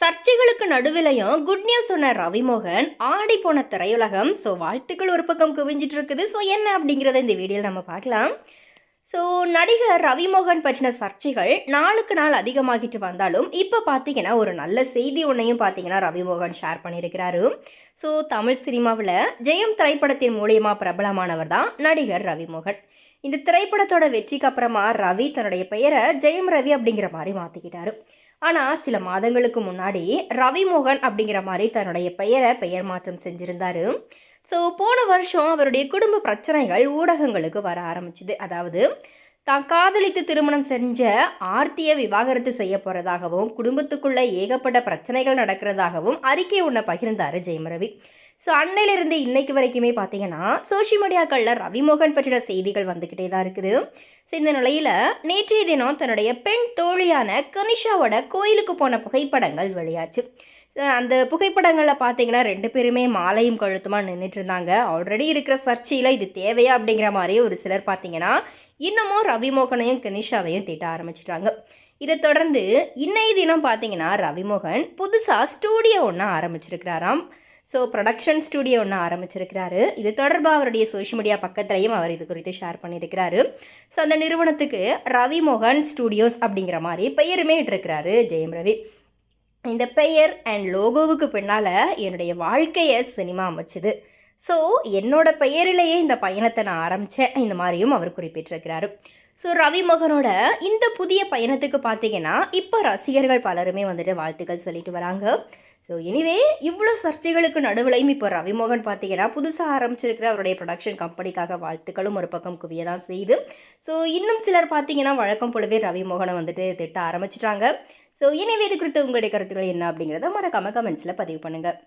சர்ச்சைகளுக்கு நடுவிலையும் good news சொன்ன ரவிமோகன் ஆடி போன திரையுலகம். ஸோ வாழ்த்துக்கள் ஒரு பக்கம் குவிஞ்சிட்டு இருக்குது ஸோ என்ன அப்படிங்கிறத இந்த வீடியோவில் நம்ம பார்க்கலாம். ஸோ நடிகர் ரவிமோகன் பற்றின சர்ச்சைகள் நாளுக்கு நாள் அதிகமாகிட்டு வந்தாலும் இப்போ பார்த்தீங்கன்னா ஒரு நல்ல செய்தி ஒன்றையும் பார்த்தீங்கன்னா ரவிமோகன் ஷேர் பண்ணியிருக்கிறாரு. ஸோ தமிழ் சினிமாவில் ஜெயம் திரைப்படத்தின் மூலியமாக பிரபலமானவர் தான் நடிகர் ரவிமோகன். இந்த திரைப்படத்தோட வெற்றிக்கு அப்புறமா ரவி தன்னுடைய பெயரை ஜெயம் ரவி அப்படிங்கிற மாதிரி மாற்றிக்கிட்டாரு ஆனால் சில மாதங்களுக்கு முன்னாடி ரவிமோகன் அப்படிங்கிற மாதிரி தன்னுடைய பெயரை பெயர் மாற்றம் செஞ்சுருந்தாரு. ஸோ போன வருஷம் அவருடைய குடும்ப பிரச்சனைகள் ஊடகங்களுக்கு வர ஆரம்பிச்சுது. அதாவது தான் காதலித்து திருமணம் செஞ்ச ஆர்த்தியை விவாகரத்து செய்ய போகிறதாகவும் குடும்பத்துக்குள்ளே ஏகப்பட்ட பிரச்சனைகள் நடக்கிறதாகவும் அறிக்கை ஒன்றை பகிர்ந்தார் ஜெயம் ரவி ஸோ அன்னையிலிருந்து இன்னைக்கு வரைக்குமே பார்த்தீங்கன்னா சோஷியல் மீடியாக்களில் ரவிமோகன் பற்றின செய்திகள் வந்துக்கிட்டே தான் இருக்குது. ஸோ இந்த நிலையில் நேற்றைய தினம் தன்னுடைய பெண் தோழியான கனிஷாவோட கோயிலுக்கு போன புகைப்படங்கள் வெளியாச்சு. அந்த புகைப்படங்களில் பார்த்தீங்கன்னா ரெண்டு பேருமே மாலையும் கழுத்துமா நின்றுட்டு இருந்தாங்க. ஆல்ரெடி இருக்கிற சர்ச்சையில் இது தேவையா அப்படிங்கிற மாதிரி ஒரு சிலர் பார்த்தீங்கன்னா இன்னமும் ரவிமோகனையும் கனிஷாவையும் திட்ட ஆரம்பிச்சிட்டாங்க. இதை தொடர்ந்து இன்னைய தினம் பார்த்தீங்கன்னா ரவிமோகன் புதுசாக ஸ்டூடியோ ஒன்று ஆரம்பிச்சிருக்கிறாராம். ஸோ ப்ரொடக்ஷன் ஸ்டூடியோ ஒன்று ஆரம்பிச்சிருக்கிறாரு. இது தொடர்பாக அவருடைய சோஷியல் மீடியா பக்கத்துலையும் அவர் இது குறித்து ஷேர் பண்ணியிருக்கிறாரு ஸோ அந்த நிறுவனத்துக்கு ரவி மோகன் ஸ்டுடியோஸ் அப்படிங்கிற மாதிரி பெயருமே இட்டிருக்கிறாரு ஜெயம் ரவி. இந்த பெயர் அண்ட் லோகோவுக்கு பின்னால் என்னுடைய வாழ்க்கையை சினிமா அமைச்சுது. ஸோ என்னோட பெயரிலேயே இந்த பயணத்தை நான் ஆரம்பித்தேன் இந்த மாதிரியும் அவர் குறிப்பிட்டிருக்கிறாரு. ஸோ ரவிமோகனோட இந்த புதிய பயணத்துக்கு பார்த்தீங்கன்னா இப்போ ரசிகர்கள் பலருமே வந்துட்டு வாழ்த்துக்கள் சொல்லிட்டு வராங்க. ஸோ எனிவே இவ்வளோ சர்ச்சைகளுக்கு நடுவிலையும் இப்போ ரவிமோகன் பார்த்தீங்கன்னா புதுசாக ஆரம்பிச்சிருக்கிற அவருடைய ப்ரொடக்ஷன் கம்பெனிக்காக வாழ்த்துக்களும் ஒரு பக்கம் குவிய தான் செய்யுது. ஸோ இன்னும் சிலர் பார்த்தீங்கன்னா வழக்கம் போலவே ரவிமோகனை வந்துட்டு திட்ட ஆரம்பிச்சிட்டாங்க. ஸோ இனிவே இது குறித்து உங்களுடைய கருத்துக்கள் என்ன அப்படிங்கிறத மறக்காம கமெண்ட்ஸில் பதிவு பண்ணுங்கள்